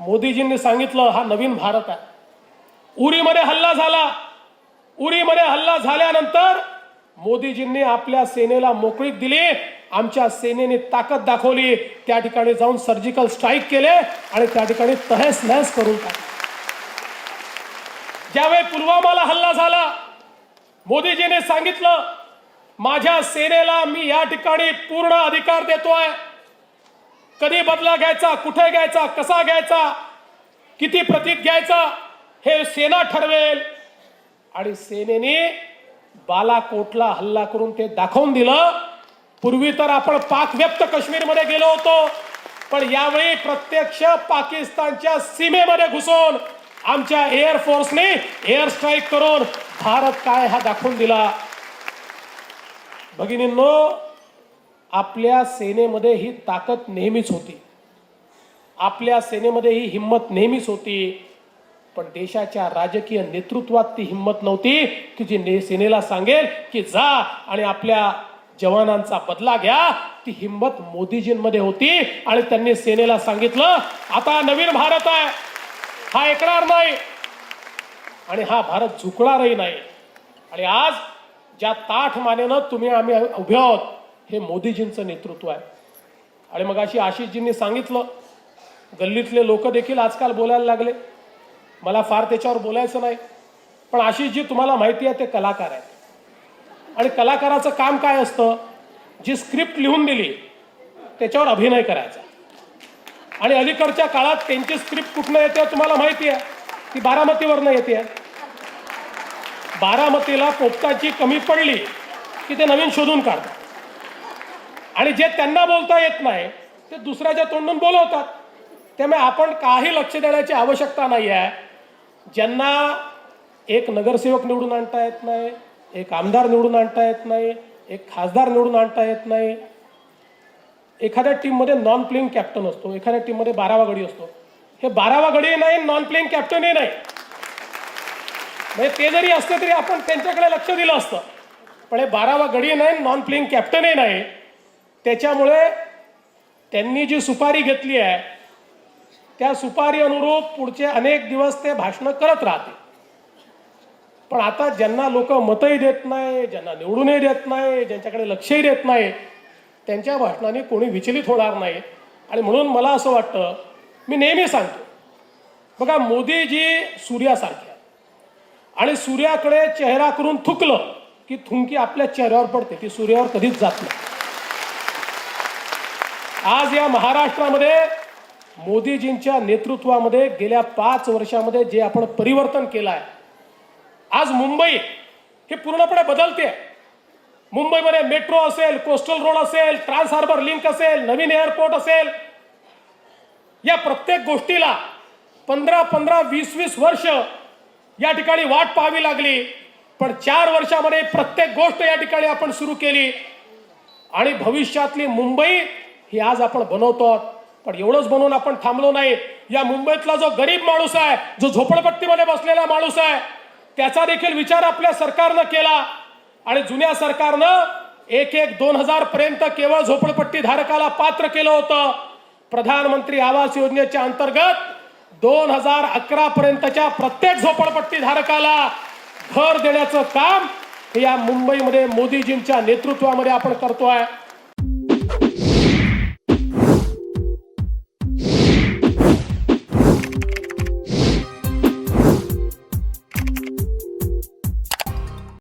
मोदीजींनी सांगितलं हा नवीन भारत आहे. उरीमध्ये हल्ला झाला. उरीमध्ये हल्ला झाल्यानंतर मोदीजींनी आपल्या सेनेला मोकळीक दिली. आमच्या सेनेने ताकद दाखवली. त्या ठिकाणी जाऊन सर्जिकल स्ट्राईक केले आणि त्या ठिकाणी तहस नहस करून टाकले. ज्यावेळी पुलवामाला हल्ला झाला मोदीजीने सांगितलं माझ्या सेनेला मी या ठिकाणी पूर्ण अधिकार देतोय. कधी बदला घ्यायचा कुठे घ्यायचा कसा घ्यायचा किती प्रतीक घ्यायचा हे सेना ठरवेल. आणि सेनेने बालाकोटला हल्ला करून ते दाखवून दिलं. पूर्वी तर आपण पाक व्यक्त काश्मीरमध्ये गेलो होतो पण यावेळी प्रत्यक्ष पाकिस्तानच्या सीमेमध्ये घुसून आमच्या एअरफोर्सने एअर स्ट्राईक करून भारत काय हा दाखवून दिला. भगिनींनो आपल्या सेनेमध्ये ही ताकद नेहमीच होती. आपल्या सेनेमध्ये ही हिंमत नेहमीच होती. पण देशाच्या राजकीय नेतृत्वात ती हिंमत नव्हती की जी ने सेनेला सांगेल की जा आणि आपल्या जवानांचा बदला घ्या. ती हिंमत मोदीजींमध्ये होती आणि त्यांनी सेनेला सांगितलं आता नवीन भारत आहे. हा ऐकणार नाही. आणि हा भारत झुकणारही नाही. आणि आज ज्या ताठ मानेनं तुम्ही आम्ही उभे आहोत हे मोदीजींचं नेतृत्व आहे. आणि मग अशी आशिषजींनी सांगितलं गल्लीतले लोक देखील आजकाल बोलायला लागले. मला फार त्याच्यावर बोलायचं नाही. पण आशिषजी तुम्हाला माहिती आहे ते कलाकार आहेत. आणि कलाकाराचं काम काय असतं? जी स्क्रिप्ट लिहून दिली त्याच्यावर अभिनय करायचा. आणि अलीकडच्या काळात त्यांची स्क्रिप्ट कुठनं येते तुम्हाला माहिती आहे? ती बारामतीवरनं येते. बारामतीला पोपटाची कमी पडली की ते नवीन शोधून काढतात. आणि जे त्यांना बोलता येत नाही ते दुसऱ्याच्या तोंडून बोलवतात. त्यामुळे आपण काही लक्ष देण्याची आवश्यकता नाही आहे. ज्यांना एक नगरसेवक निवडून आणता येत नाही एक आमदार निवडून आणता येत नाही एक खासदार निवडून आणता येत नाही. एखाद्या टीममध्ये नॉन प्लेइंग कॅप्टन असतो एखाद्या टीममध्ये बारावा गडी असतो. हे बारावा गडी नाही नॉन प्लेइंग कॅप्टनही नाही. म्हणजे ते जरी असते तरी आपण त्यांच्याकडे लक्ष दिलं असतं. पण हे बारावा गडी नाही नॉन प्लेइंग कॅप्टनही नाही. त्याच्यामुळे त्यांनी जी सुपारी घेतली आहे त्या सुपारी अनुरूप पुढचे अनेक दिवस ते भाषणं करत राहते. पण आता ज्यांना लोक मतही देत नाही ज्यांना निवडूनही देत नाही ज्यांच्याकडे लक्षही देत नाही त्यांच्या भाषणाने कोणी विचलित होणार नाही. आणि म्हणून मला असं वाटतं मी नेहमी सांगतो बघा मोदीजी सूर्यासारखे. आणि सूर्याकडे चेहरा करून थुकलं की थुंकी आपल्या चेहऱ्यावर पडते ती सूर्यावर कधीच जात नाही. आज या महाराष्ट्रामध्ये मोदीजींच्या नेतृत्वामध्ये गेल्या पाच वर्षामध्ये जे आपण परिवर्तन केलं आहे आज मुंबई हे पूर्णपणे बदलते. मुंबईमध्ये मेट्रो असेल कोस्टल रोड असेल ट्रान्स हार्बर लिंक असेल नवीन एअरपोर्ट असेल या प्रत्येक गोष्टीला पंधरा पंधरा वीस वीस वर्ष या ठिकाणी वाट पाहावी लागली. पण चार वर्षामध्ये प्रत्येक गोष्ट या ठिकाणी आपण सुरू केली. आणि भविष्यातली मुंबई हे आज आपण बनवतो आहोत. पण एवढंच बनवून आपण थांबलो नाही. या मुंबईतला जो गरीब माणूस आहे जो झोपडपट्टीमध्ये बसलेला माणूस आहे त्याचा देखील विचार आपल्या सरकारनं केला. आणि जुन्या सरकारनं एक एक दोन हजार पर्यंत केवळ झोपडपट्टी धारकाला पात्र केलं होतं. प्रधानमंत्री आवास योजनेच्या अंतर्गत दोन हजार अकरा पर्यंतच्या प्रत्येक झोपडपट्टी धारकाला घर देण्याचं काम या मुंबईमध्ये मोदीजींच्या नेतृत्वामध्ये आपण करतो आहे